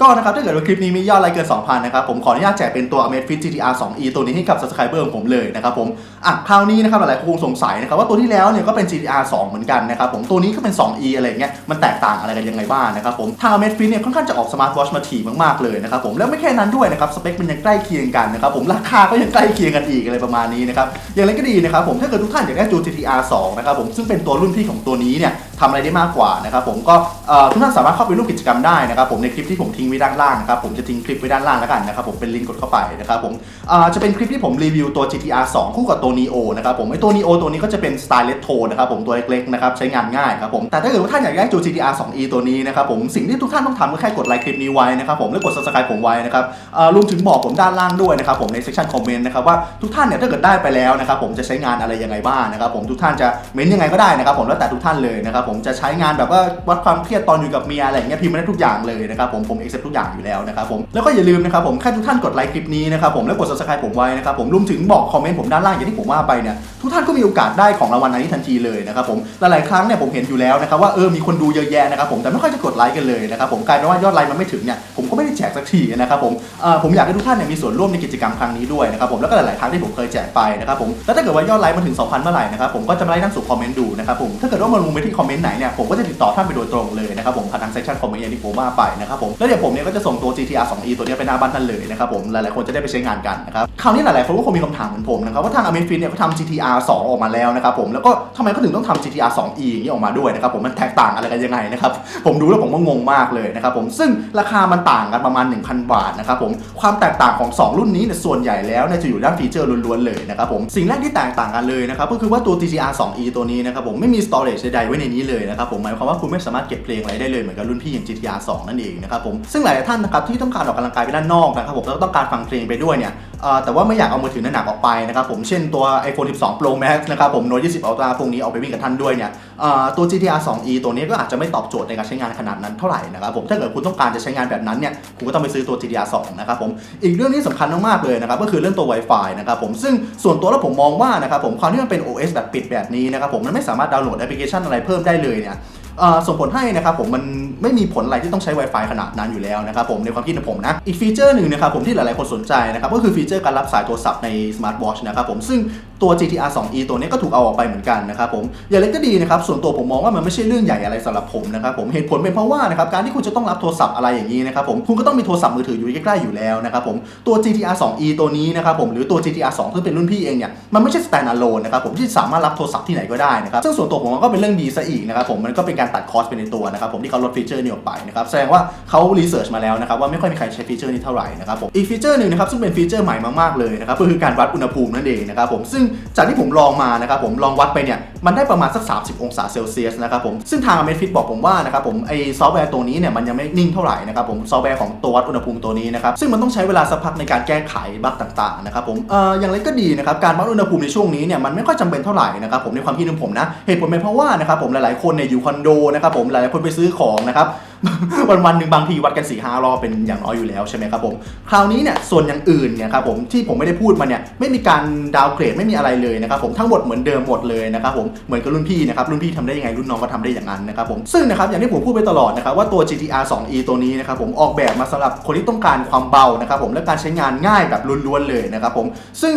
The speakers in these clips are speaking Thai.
ก็นะครับถ้าเกิดว่าคลิปนี้มียอดไลค์เกิน 2,000 นะครับผมขออนุญาตแจกเป็นตัว Amazfit GTR 2e ตัวนี้ให้กับ subscriber ของผมเลยนะครับผมอะคราวนี้นะครับหลายๆคนคงสงสัยนะครับว่าตัวที่แล้วเนี่ยก็เป็น GTR 2 เหมือนกันนะครับผมตัวนี้ก็เป็น 2e อะไรเงี้ยมันแตกต่างอะไรกันยังไงบ้างนะครับผมทาง Amazfit เนี่ยค่อนข้างจะออกสมาร์ทวอชมาถี่มากๆเลยนะครับผมแล้วไม่แค่นั้นด้วยนะครับสเปคมันยังใกล้เคียงกันนะครับผมราคาก็ยังใกล้เคียงกันอีกอะไรประมาณนี้นะครับอย่างไรก็ดีนะครับผมถ้าเกิดทุกท่านอยากได้ตัว GTR 2นะครับผมซึ่งเป็นตัวรุ่นพี่ของตัวนี้เนี่ย ทำอะไรได้มากกว่านะครับผมก็ทุกท่านสามารถเข้าไปร่วมกิจกรรมได้นะครับผมในคลิปที่ผมทิ้งไว้ด้านล่างนะครับผมจะทิ้งคลิปไว้ด้านล่างแล้วกันนะครับผมเป็นลิงก์กดเข้าไปนะครับผมจะเป็นคลิปที่ผมรีวิวตัว GTR 2 คู่กับตัว Neo นะครับผมไอตัว Neo ตัวนี้ก็จะเป็นสไตล์เลตโทนะครับผมตัวเล็กๆนะครับใช้งานง่ายครับผมแต่ถ้าเกิดว่าท่านอยากได้ตัว GTR 2e ตัวนี้นะครับผมสิ่งที่ทุกท่านต้องทำก็แค่กดไลค์คลิปนี้ไว้นะครับผมแล้วกด subscribe ผมไว้นะครับรวมถึงบอกผมด้านล่างด้วยนะครับผมใน section comment นะครับว่าทุกท่านเนี่ยถ้าเกิดได้ไปแล้วนะครับผมจะใช้งานอะไรยังไงบ้างนะครับผมทุกท่านจะเม้นยังไงก็ได้นะครับผมแล้วแต่ทุกท่านเลยนะครับผมจะใช้งานแบบว่าวัดความเครียดตอนอยู่กับเมียอะไรเงี้ยพิมพ์ได้ทุกอย่างเลยนะครับผมผมเอ็กเซปทุกอย่างอยู่แล้วนะครับผมแล้วก็อย่าลืมนะครับผมแค่ทุกท่านกดไลค์คลิปนี้นะครับผมแล้วกด subscribe ผมไว้นะครับผมรวมถึงบอกคอมเมนต์ผมด้านล่างอย่างที่ผมว่าไปเนี่ยทุกท่านก็มีโอกาสได้ของรางวัลอันนี้ทันทีเลยนะครับผมหลายๆครั้งเนี่ยผมเห็นอยู่แล้วนะครับว่าเออมีคนดูเยอะแยะนะครับผมแต่ไม่ค่อยจะกดไลค์กันเลยนะครับผมกลายเป็นว่ายอดไลค์มันไม่ถึงเนี่ยผ ก็ไม่ได้แจกสักทีนะครับผมผมอยากให้ทุกท่านเนี่ยมีส่วนร่วมในกิจกรรมครั้งนี้ด้วยนะครับผมแล้วก็หลาย ๆ ครั้งที่ผมเคยแจกไปนะครับผมแล้วถ้าเกิดว่ายอดไลค์มันถึง 2,000 เมื่อไหร่นะครับผมก็จะมาไล่นั่งสู่คอมเมนต์ดูนะครับผมถ้าเกิดว่ามันลงไปที่คอมเมนต์ไหนเนี่ยผมก็จะติดต่อท่านไปโดยตรงเลยนะครับผมผ่านทางเซสชันคอมเมนต์อย่างที่ผมว่าไปนะครับผมแล้วเดี๋ยวผมเนี่ยก็จะส่งตัว GTR 2e ตัวนี้ไปหน้าบ้านท่านเลยนะครับผมหลาย ๆ คนจะได้ไปใช้งานกันนะครับคราวนี้หลาย ๆ คนก็คงมีคำถามเหมือนผมนะครับว่าทาง Amazfit เนี่ยเขาทำ GTR 2 ออกมาแล้วนะครับผมแล้วก็ทำไมเขาถึงต้องทำ GTR 2e อย่างนี้ออกมาด้วยนะครับผมมันแตกต่างอะไรกันยังไงนะครับผมดูแล้วผมก็งงมากเลยนะครับผมซึ่งราคามันต่างางกันประมาณ 1,000 บาทนะครับผมความแตกต่างของ 2 รุ่นนี้เนี่ยส่วนใหญ่แล้วเนี่ยจะอยู่ด้านฟีเจอร์ล้วนๆเลยนะครับผมสิ่งแรกที่แตกต่างกันเลยนะครับก็คือว่าตัว TGR 2e ตัวนี้นะครับผมไม่มี storage ใดๆไว้ในนี้เลยนะครับผมหมายความว่าคุณไม่สามารถเก็บเพลงอะไรได้เลยเหมือนกับรุ่นพี่อย่าง GTR 2นั่นเองนะครับผมซึ่งหลายท่านนะครับที่ต้องการออกกำลังกายไปด้านนอกนะครับผมแล้วต้องการฟังเพลงไปด้วยเนี่ย แต่ว่าไม่อยากเอามือถือหนักๆออกไปนะครับผมเช่นตัว iPhone 12 Pro Max นะครับผม Note 20 Ultra พวกนี้เอาไปวิ่งกับท่านด้วยเนี่ยตัว GTR 2e ตัวนี้ก็อาจจะไม่ตอบโจทย์ในการใช้งานขนาดนั้นเท่าไหร่นะครับผมถ้าเกิดคุณต้องการจะใช้งานแบบนั้นเนี่ยคุณก็ต้องไปซื้อตัว GTR 2นะครับผมอีกเรื่องที่สำคัญมากๆเลยนะครับก็คือเรื่องตัว Wi-Fi นะครับผมซึ่งส่วนตัวแล้วผมมองว่านะครับผมความที่มันเป็น OS แบบปิดแบบนี้นะครับผมมันไม่สามารถดาวน์โหลดแอปพลิเคชันอะไรเพิ่มได้เลยเนี่ย ส่งผลให้นะครับผมมันไม่มีผลอะไรที่ต้องใช้ Wi-Fi ขนาดนั้นอยู่แล้วนะครับผมในความคิดของผมนะอีกฟีเจอร์หนึ่งนะครับผมที่หลายๆคนสนใจนะครับก็คือฟีเจอร์การรับสายโทรศัพท์ในสมาร์ทวอชนะครับผมซึ่ง ตัว GTR 2e ตัวนี้ก็ถูกเอาออกไปเหมือนกันนะครับผมอย่างไรก็ดีนะครับส่วนตัวผมมองว่ามันไม่ใช่เรื่องใหญ่อะไรสำหรับผมนะครับผมเหตุผลเป็นเพราะว่านะครับการที่คุณจะต้องรับโทรศัพท์อะไรอย่างนี้นะครับผมคุณก็ต้องมีโทรศัพท์มือถืออยู่ใกล้ๆอยู่แล้วนะครับผมตัว GTR 2e ตัวนี้นะครับผมหรือตัว GTR 2ซึ่งเป็นรุ่นพี่เองเนี่ยมันไม่ใช่ standalone นะครับผมที่สามารถรับโทรศัพท์ที่ไหนก็ได้นะครับซึ่งส่วนตัวผมก็เป็นเรื่องดีซะอีกนะครับผมมันก็เป็นการตัดคอสไปในตัวนะครับผมที่เขาลดฟีเจอร์นี้ออกไปนะครับแสดงว่าเขารีเสิร์ชมาแล้วนะครับว่าไม่ค่อยมีใครใช้ฟีเจอร์นี้เท่าไหร่นะครับผมอีกฟีเจอร์หนึ่งนะครับซึ่งเป็นฟีเจอร์ใหม่มากๆเลยนะครับก็คือการวัดอุณหภูมินั่นเองนะครับผมซึ่งจากที่ผมลองมานะครับผมลองวัดไปเนี่ยมันได้ประมาณสัก 30 องศาเซลเซียสนะครับผมซึ่งทาง Amazfit บอกผมว่านะครับผมไอซอฟต์แวร์ตัวนี้เนี่ยมันยังไม่นิ่งเท่าไหร่นะครับผมซอฟต์แวร์ของตัววัดอุณหภูมิตัวนี้นะครับซึ่งมันต้องใช้เวลาสักพักในการแก้ไขบั๊กต่างๆนะครับผมเอ่ออย่างไรก็ดีนะครับการวัดอุณหภูมิในช่วงนี้เนี่ยมันไม่ค่อยจำเป็นเท่าไหร่นะครับผมในความคิดของผมนะเหตุผลเป็นเพราะว่านะครับผมหลายๆคนเนี่ยอยู่คอนโดนะครับผมหลายๆคนไปซื้อของนะครับ วันวันหนึ่งบางทีวัดกัน4ี่ห้ารอบเป็นอย่างน้อยอยู่แล้วใช่ไหมครับผมคราวนี้เนี่ยส่วนอย่างอื่นเนี่ยครับผมที่ผมไม่ได้พูดมาเนี่ยไม่มีการดาวเกรดไม่มีอะไรเลยนะครับผมทั้งหมดเหมือนเดิมหมดเลยนะครับผมเหมือนกับรุ่นพี่นะครับรุ่นพี่ทำได้ยังไงรุ่นน้องก็ทำได้อย่างนั้นนะครับผมซึ่งนะครับอย่างที่ผมพูดไปตลอดนะครับว่าตัว GTR 2e ตัวนี้นะครับผมออกแบบมาสำหรับคนที่ต้องการความเบานะครับผมและการใช้งานง่ายแบบล้วนๆเลยนะครับผมซึ่ง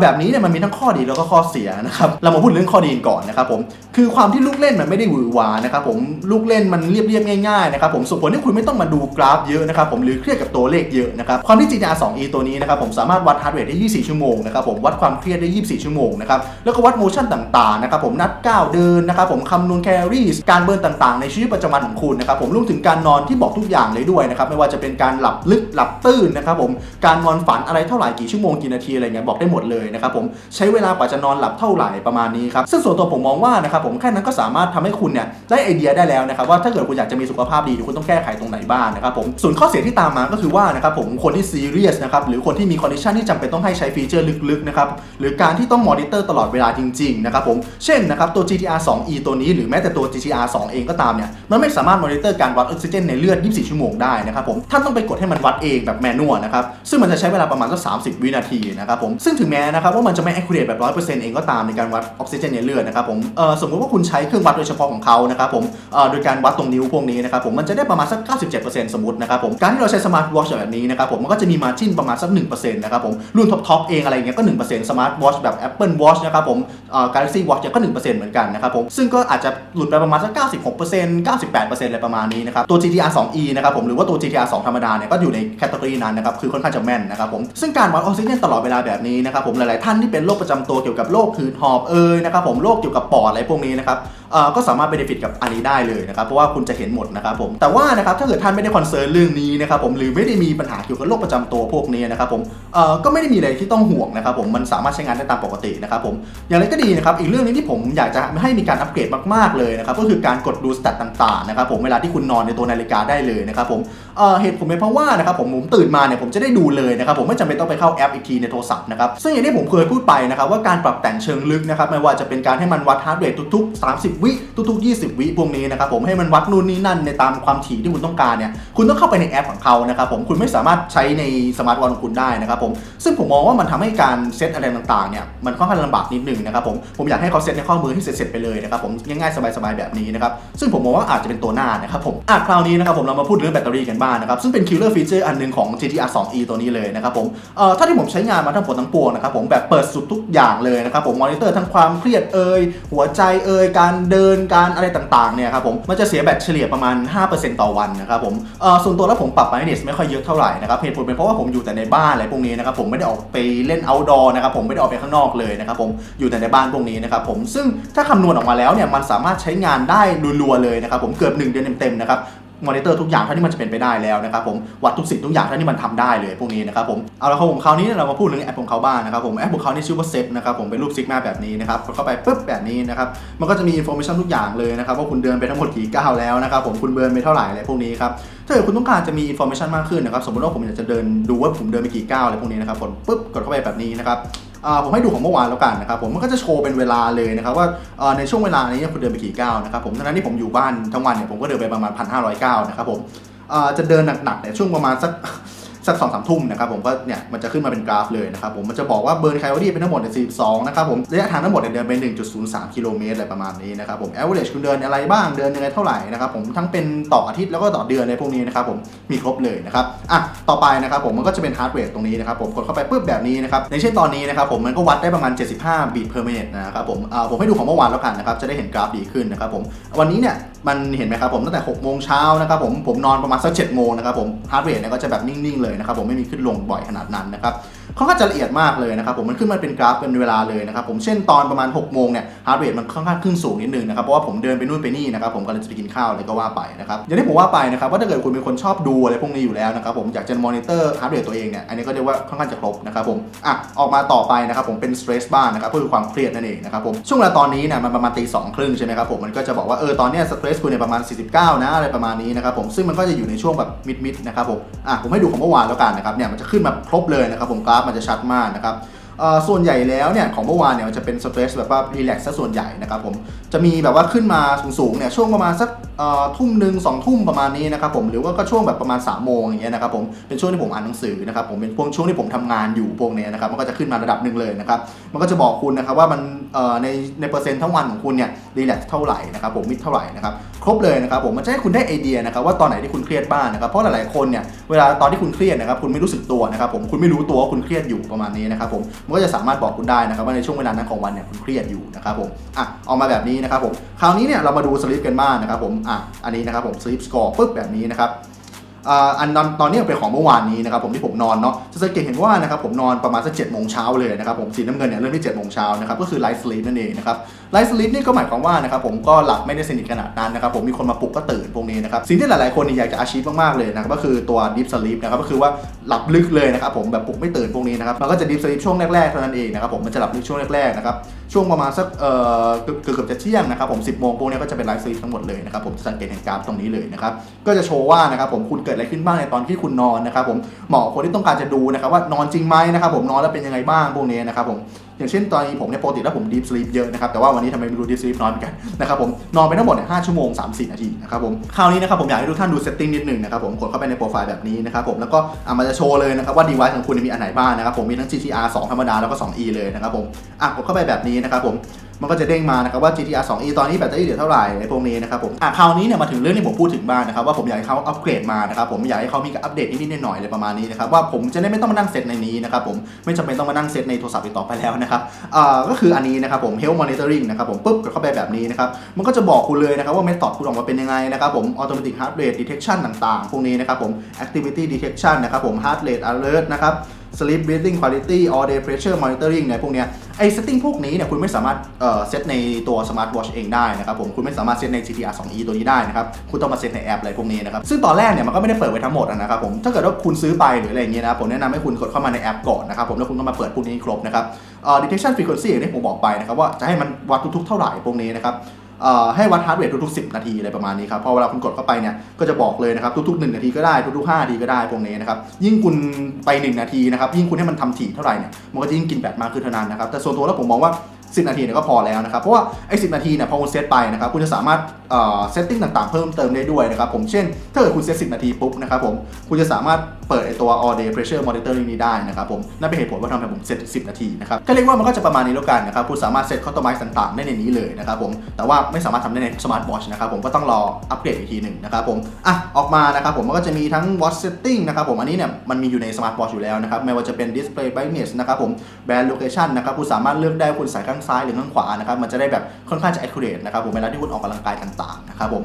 แบบนี้เนี่ยมันมีทั้งข้อดีแล้วก็ข้อเสียนะครับเรามาพูดเรื่องข้อดีก่อนนะครับผมคือความที่ลูกเล่นมันไม่ได้หวือหวานะครับผมลูกเล่นมันเรียบๆง่ายๆนะครับผมส่งผลให้คุณไม่ต้องมาดูกราฟเยอะนะครับผมหรือเครียดกับตัวเลขเยอะนะครับความที่ GTR 2e ตัวนี้นะครับผมสามารถวัดฮาร์ดเรทได้ 24 ชั่วโมงนะครับผมวัดความเครียดได้ 24 ชั่วโมงนะครับแล้วก็วัดโมชั่นต่างๆนะครับผมนัดก้าวเดินนะครับผมคำนวณแคลอรี่การเบิร์นต่างๆ ในชีวิตประจำวันของคุณนะครับผมรวมถึงการนอนที่บอกทุกอย่างเลยด้วยนะครับไม่ว่าจะเป็นการหลับลึกหลับตื่นนะครับผมการนอนฝันอะไรเท่าไหร่กี่ชั่วโมงกี่นาทีอะไรเงี้ยบอกได้หมดเลยนะครับผมใช้เวลากว่าจะนอนหลับเท่าไหร่ประมาณนี้ครับซึ่งส่วนตัวผมมองว่านะครับผมแค่นั้นก็สามารถทำให้คุณเนี่ยได้ไอเดียได้แล้วนะครับว่าถ้าเกิดคุณอยากจะมีสุขภาพดีคุณต้องแก้ไขตรงไหนบ้างนะครับผมส่วนข้อเสียที่ตามมาก็คือว่านะครับผมคนที่ซีเรียสนะครับหรือคนที่มีคอนดิชันที่จำเป็นต้องให้ใช้ฟีเจอร์ลึกๆนะครับหรือการที่ต้องมอนิเตอร์ตลอดเวลาจริงๆนะครับผมเช่นนะครับตัว GTR 2e ตัวนี้หรือแม้แต่ตัว GTR 2 เองก็ตามเนี่ยมันไม่สามารถมอนิเตอร์การวัดออกซิเจนในเลือด 24 ชั่วโมงได้นะครับผมท่านต้องไปกดให้มันวัดเองแบบแมนนวลนะครับซึ่งมันจะใช้เวลาประมาณสัก 30 วินาทีนะครับผมซึ่งถึงแม้นะครับว่ามันจะไม่ accurate แบบ 100%เองก็ตามในการวัดออกซิเจนในเลือดนะครับผมเออสมมติว่าคุณใช้เครื่องวัดโดยเฉพาะของเขานะครับผมเออโดยการวัดตรงนิ้วพวกนี้นะครับผมมันจะได้ประมาณสัก 97%สมมตินะครับผมการที่เราใช้สมาร์ทวอชแบบนี้นะครับผมมันก็จะมีมาจิ้นประมาณสัก1%นะครับผมรุ่นท็อปๆเองอะไรเงี้ยก็1%สมาร์ทวอชแบบ Apple Watch นะครับผมเอ่อ Galaxy Watch ก็1%เหมือนกันนะครับผมซึ่งก็อาจจะหลุดไปประมาณสัก 96% 98%อะไรประมาณนี้นะครับตัว GTR 2e นะครับผมหรือว่าตัว GTR 2 ธรรมดาเนี่ยก็อยู่ในแคตตาล็อกนั้นนะครับคือค่อนข้างจะแม่นนะครับผมซึ่งการวัดออกซิเจนตลอดเวลาแบบนี้นะครับผมหลายๆท่านที่เป็นโรคประจำตัวเกี่ยวกับโรคหืดหอบเอ่ยนะครับผมโรคเกี่ยวกับปอดอะไรพวกนี้นะครับเอ่อก็สามารถเบนฟิตกับอันนี้ได้เลยนะครับเพราะว่าคุณจะเห็นหมดนะครับผมแต่ว่านะครับถ้าเกิดท่านไม่ได้คอนเซิร์นเรื่องนี้นะครับผมหรือไม่ได้มีปัญหาเกี่ยวกับโรคประจำตัวพวกนี้นะครับผมเอ่อก็ไม่ได้มีอะไรที่ต้องห่วงนะครับผมมันสามารถใช้งานได้ตามปกตินะครับผมอย่างไรก็ดีนะครับอีกเรื่องนึงที่ผมอยากจะให้มีการอัปเกรดมากๆเลยนะครับก็คือการกดดูสแตทต่างๆนะครับผมเวลาที่คุณนอนในตัวนาฬิกาได้เลยนะครับผมเอ่อเหตุผลเป็นเพราะว่านะครับผมผมตื่นมาเนี่ยผมจะได้ดูเลยนะครับผมไม่จำเป็นต้องไปเข้าแอปอีกทีในโทรศัพท์นะครับซึ่งอย่างที่ผมเคยพูดไปนะครับว่าการปรับแต่งเชิงลึกนะครับไม่ว่าจะเป็นการให้มันวัดฮาร์ดเรททุกๆ 30 วิทุกๆ 20 วิพวกนี้นะครับผมให้มันวัดนู่นนี่นั่นในตามความถี่ที่คุณต้องการเนี่ยคุณต้องเข้าไปในแอปของเขานะครับผมคุณไม่สามารถใช้ในสมาร์ทวอทของคุณได้นะครับผมซึ่งผมมองว่ามันทำให้การเซตอะไรต่างๆเนี่ยมันค่อนข้างลำบากนิดนึงนะครับผมผมอยากให้เขาเซตในข้อมือให้เสร็จๆไปเลยนะครับผมง่ายๆสบายๆแบบนี้นะครับซึ่งผมมองว่าอาจจะเป็นตัวหน้านะครับผมอะคราวนี้นะครับผมเรามาพูดเรื่องแบตเตอรี่กันบ้างนะครับซึ่งเป็นคิลเลอร์ฟีเจอร์อันหนึ่งของ GTR 2e ตัวนี้เลยนะครับผมเอ่อถ้าที่ผมใช้งานมาทั้งหมดทั้งปวงนะครับผมแบบเปิดสุดทุกอย่างเลยนะครับผมมอนิเตอร์ทั้งความเครียดเอ่ยหัวใจเอ่ยการเดินการอะไรต่างๆเนี่ยครับผมมันจะเสียแบตเฉลี่ยประมาณ5%ต่อวันนะครับผมเอ่อส่วนตัวแล้วผมปรับไบรท์เนสไม่ค่อยเยอะเท่าไหร่นะครับเหตุผลเป็นเพราะว่าผมอยู่แต่ในบ้านอะไรพวกนี้นะครับผมไม่ได้ออกไปเล่น outdoor นะครับผมไม่ได้ออกไปข้างนอกเลยนะครับผมอยู่แต่ในบ้านพวกนี้นะครับผมซึ่งถ้าคำนวณออกมาแล้วเนี่ยมันสามารถใช้งานได้รัวๆเลยนะครับผมเกือบ 1 เดือนเต็มๆนะครับ มอนิเตอร์ทุกอย่างเท่าที่มันจะเป็นไปได้แล้วนะครับผมวัดทุกสิ่งทุกอย่างเท่าที่มันทำได้เลยพวกนี้นะครับผมเอาละครับผมคราวนี้เรามาพูดเรื่งแอปของเขาบ้างนะครับผมแอปของเขานี่ชื่อว่าเซฟนะครับผมเป็นรูปซิกมาแบบนี้นะครับกดเข้าไปปุ๊บแบบนี้นะครับมันก็จะมีอินโฟมิชันทุกอย่างเลยนะครับว่าคุณเดินไปทั้งหมดกี่ก้าวแล้วนะครับผมคุณเบิร์นไปเท่าไหร่อะไรพวกนี้ครับถ้าเกิดคุณต้องการจะมีอินโฟมิชันมากขึ้นนะครับสมมติว่าผมอยากจะเดินดูว่าผมเดินไปกี่ก้าวอะไรพวกนี้นะครับผมปุ๊บกดเข้าไปแบบนี้นะครับ ผมให้ดูของเมื่อวานแล้วกันนะครับผมมันก็จะโชว์เป็นเวลาเลยนะครับว่าในช่วงเวลานี้คุณเดินไปกี่ก้าวนะครับผมทั้งนั้นที่ผมอยู่บ้านทั้งวันเนี่ยผมก็เดินไปประมาณ1,500ก้าวนะครับผมจะเดินหนักๆเนี่ยช่วงประมาณสัก สักสองสามทุ่มนะครับผมก็เนี่ยมันจะขึ้นมาเป็นกราฟเลยนะครับผมมันจะบอกว่าเบิร์นแคลอรี่เป็นทั้งหมดเนี่ย42นะครับผมระยะทางทั้งหมดเนี่ยเดินไป1.03กิโลเมตรอะไรประมาณนี้นะครับผม average คุณเดินอะไรบ้างเดินยังไงเท่าไหร่นะครับผมทั้งเป็นต่ออาทิตย์แล้วก็ต่อเดือนในพวกนี้นะครับผมมีครบเลยนะครับอะต่อไปนะครับผมมันก็จะเป็น heart rate ตรงนี้นะครับผมกดเข้าไปปุ๊บแบบนี้นะครับในเช่นตอนนี้นะครับผมมันก็วัดได้ประมาณ 75 beat per minute นะครับผมอ่าผมให้ดูของเมื่อวานแล้วกันนะครับจะได้เห็นกราฟดีขึ้นนะครับผมวันนี้เนี่ยมันเห็นไหมครับผมตั้งแต่6โมงเช้านะครับผมผมนอนประมาณสัก7โมงนะครับผม heart rate เนี่ยก็จะแบบนิ่งๆเลยนะครับผมไม่มีขึ้นลงบ่อยขนาดนั้นนะครับ ค่อนข้างจะละเอียดมากเลยนะครับผมมันขึ้นมาเป็นกราฟเป็นเวลาเลยนะครับผมเช่นตอนประมาณ6โมงเนี่ย heart rate มันค่อนข้างขึ้นสูงนิดนึงนะครับเพราะว่าผมเดินไปนู่นไปนี่นะครับผมกำลังจะไปกินข้าวอะไรก็ว่าไปนะครับอย่างที่ผมว่าไปนะครับว่าถ้าเกิดคุณเป็นคนชอบดูอะไรพวกนี้อยู่แล้วนะครับผมอยากจะมอนิเตอร์ heart rate ตัวเองเนี่ยอันนี้ก็เรียกว่าค่อนข้างจะครบนะครับผมอะออกมาต่อไปนะครับผมเป็น stress bar นะครับก็คือความเครียดนั่นเองนะครับผมช่วงเวลาตอนนี้เนี่ยมันประมาณตีสองครึ่งใช่ไหมครับผมมันก็จะบอกว่าเออตอนเนี้ย stress คุณเนี่ยประมาณ 49 นะอะไรประมาณนี้นะครับผมซึ่งมันก็จะอยู่ในช่วงแบบมิดๆนะครับผมอะผมให้ดูของเมื่อวานแล้วกันนะครับเนี่ยมันจะขึ้นมาครบเลยนะครับผมกราฟมันจะชัดมากนะครับเอ่อส่วนใหญ่แล้วเนี่ยของเมื่อวานเนี่ยมันจะเป็นสเตรสแบบว่ารีแลกซ์ซะส่วนใหญ่นะครับผมจะมีแบบว่าขึ้นมาสูงๆเนี่ยช่วงประมาณสักเอ่อทุ่มหนึ่งสองทุ่มประมาณนี้นะครับผมหรือว่าก็ช่วงแบบประมาณ3ามโมงอย่างเงี้ยนะครับผมเป็นช่วงที่ผมอ่านหนังสือนะครับผมเป็นพวกช่วงที่ผมทำงานอยู่พวกเนี้ยนะครับมันก็จะขึ้นมาระดับหนึ่งเลยนะครับมันก็จะบอกคุณนะครับว่ามันเอ่อในในเปอร์เซ็นต์ทั้งวันของคุณเนี่ยรีแลกซ์เท่าไหร่นะครับผมมิดเท่าไหร่นะครับ ครบเลยนะครับผมมันจะให้คุณได้ไอเดียนะครับว่าตอนไหนที่คุณเครียดบ้างนะครับเพราะหลายๆคนเนี่ยเวลาตอนที่คุณเครียดนะครับคุณไม่รู้สึกตัวนะครับผมคุณไม่รู้ตัวว่าคุณเครียดอยู่ประมาณนี้นะครับผมมันก็จะสามารถบอกคุณได้นะครับว่าในช่วงเวลานั้นของวันเนี่ยคุณเครียดอยู่นะครับผมอะออกมาแบบนี้นะครับผมคราวนี้เนี่ยเรามาดูสลิปกันบ้างนะครับผมอะอันนี้นะครับผมสลิปสกอร์ปึ๊บแบบนี้นะครับ อันตอนตอนนี้เป็นของเมื่อวานนี้นะครับผมที่ผมนอนเนาะจะสังเกตเห็นว่านะครับผมนอนประมาณสักเจ็ดโมงเช้าเลยนะครับผมสีน้ำเงินเนี่ยเริ่มที่เจ็ดโมงเช้านะครับก็คือไลท์สลีปนั่นเองนะครับไลท์สลีปนี่ก็หมายความว่านะครับผมก็หลับไม่ได้สนิทขนาดนั้นนะครับผมมีคนมาปลุกก็ตื่นพวกนี้นะครับสิ่งที่หลายๆคนอยากจะอาชีพมากๆเลยนะครับก็คือตัว deep sleep นะครับก็คือว่าหลับลึกเลยนะครับผมแบบปลุกไม่ตื่นพวกนี้นะครับมันก็จะ deep sleep ช่วงแรกๆเท่านั้นเองนะครับผมมันจะหลับลึกช่วงแรกๆนะครับช่วงประมาณสักเอ่อเกือบเกือบจะเที่ยงนะครับผม10โมงพวกนี้ก็จะเป็นไลฟ์สลีทั้งหมดเลยนะครับผมจะสังเกตเห็นกราฟตรงนี้เลยนะครับก็จะโชว์ว่านะครับผมคุณเกิดอะไรขึ้นบ้างในตอนที่คุณนอนนะครับผมเหมาะคนที่ต้องการจะดูนะครับว่านอนจริงไหมนะครับผมนอนแล้วเป็นยังไงบ้างพวกนี้นะครับผม อย่างเช่นตอนนี้ผมเนี่ยปกติแล้วผมดีฟสลีปเยอะนะครับแต่ว่าวันนี้ทำไมไม่รู้ดีฟสลีปน้อยเหมือนกันนะครับผมนอนไปทั้งหมดเนี่ย5ชั่วโมง30นาทีนะครับผมคราวนี้นะครับผมอยากให้ทุกท่านดูเซตติ้งนิดหนึ่งนะครับผมกดเข้าไปในโปรไฟล์แบบนี้นะครับผมแล้วก็อะมันจะโชว์เลยนะครับว่า device ของคุณมีอันไหนบ้างนะครับผมมีทั้ง GTR 2 ธรรมดาแล้วก็ 2e เลยนะครับผมอะกดเข้าไปแบบนี้นะครับผม มันก็จะเด้งมานะครับว่า GTR 2e ตอนนี้แบตเตอรี่เหลือเท่าไหร่ไอ้พวกนี้นะครับผมอะคราวนี้เนี่ยมาถึงเรื่องที่ผมพูดถึงบ้างนะครับว่าผมอยากให้เขาอัปเกรดมานะครับผมอยากให้เขามีการอัปเดตนิดๆหน่อยๆอะไรประมาณนี้นะครับว่าผมจะได้ไม่ต้องมานั่งเซตในนี้นะครับผมไม่จำเป็นต้องมานั่งเซตในโทรศัพท์อีกต่อไปแล้วนะครับอ่าก็คืออันนี้นะครับผม health monitoring นะครับผมปุ๊บกดเข้าไปแบบนี้นะครับมันก็จะบอกคุณเลยนะครับว่าเมธอดคุณออกมาเป็นยังไงนะครับผม automatic heart rate detection ต่างๆ พวกนี้นะครับผม activity detection นะครับผม heart rate alert นะครับ sleep breathing quality all day pressure monitoring เนี่ยพวกเนี้ยไอ้ setting พวกนี้เนี่ยคุณไม่สามารถเอ่อเซตในตัว smart watch เองได้นะครับผมคุณไม่สามารถเซตใน GTR 2e ตัวนี้ได้นะครับคุณต้องมาเซตในแอปอะไรพวกนี้นะครับซึ่งตอนแรกเนี่ยมันก็ไม่ได้เปิดไว้ทั้งหมดนะครับผมถ้าเกิดว่าคุณซื้อไปหรืออะไรอย่างเงี้ยนะครับผมแนะนำให้คุณกดเข้ามาในแอปก่อนนะครับผมแล้วคุณก็มาเปิดพวกนี้ครบนะครับเอ่อ detection frequency อย่างที่ผมบอกไปนะครับว่าจะให้มันวัดทุกๆเท่าไหร่พวกนี้นะครับ ให้วัดฮาร์ดเรททุกๆ 10 นาทีอะไรประมาณนี้ครับพอเวลาคุณกดเข้าไปเนี่ยก็จะบอกเลยนะครับทุกๆ 1 นาทีก็ได้ทุกๆ5นาทีก็ได้พวกนี้นะครับยิ่งคุณไป 1 นาทีนะครับยิ่งคุณให้มันทำถี่เท่าไหร่เนี่ยมันก็จะยิ่งกินแบตมากขึ้นเท่านั้นนะครับแต่ส่วนตัวแล้วผมมองว่า 10 นาทีเนี่ยก็พอแล้วนะครับ เพราะว่าไอ้10นาทีเนี่ยพอคุณเซตไปนะครับคุณจะสามารถเซตติ้งต่างๆเพิ่มเติมได้ด้วยนะครับผมเช่น ถ้าเกิดคุณเซต10 นาทีปุ๊บนะครับผมคุณจะสามารถเปิดไอ้ตัว all day pressure monitoring นี้ได้นะครับผมนั่นเป็นเหตุผลว่าทำไมผมเซต10 นาทีนะครับก็เรียกว่ามันก็จะประมาณนี้แล้วกันนะครับคุณสามารถเซต customize ต่างๆ ได้ในนี้เลยนะครับผมแต่ว่าไม่สามารถทำได้ใน smart watch นะครับผมก็ต้องรออัปเกรดอีกทีหนึ่งนะครับผมอะออกมานะครับผมมันก็จะมีทั้ง watch setting นะครับผมอันนี้เนี่ยมันมีอยู่ใน smart watch อยู่แล้วนะครับไม่ว่าจะเป็น display brightness นะครับผม band location นะครับคุณสามารถเลือกได้ว่าคุณใส่ข้างซ้ายหรือข้างขวานะครับมันจะได้แบบค่อนข้างจะ accurate นะครับผมเวลาที่คุณออกกำลังกายต่างๆนะครับผม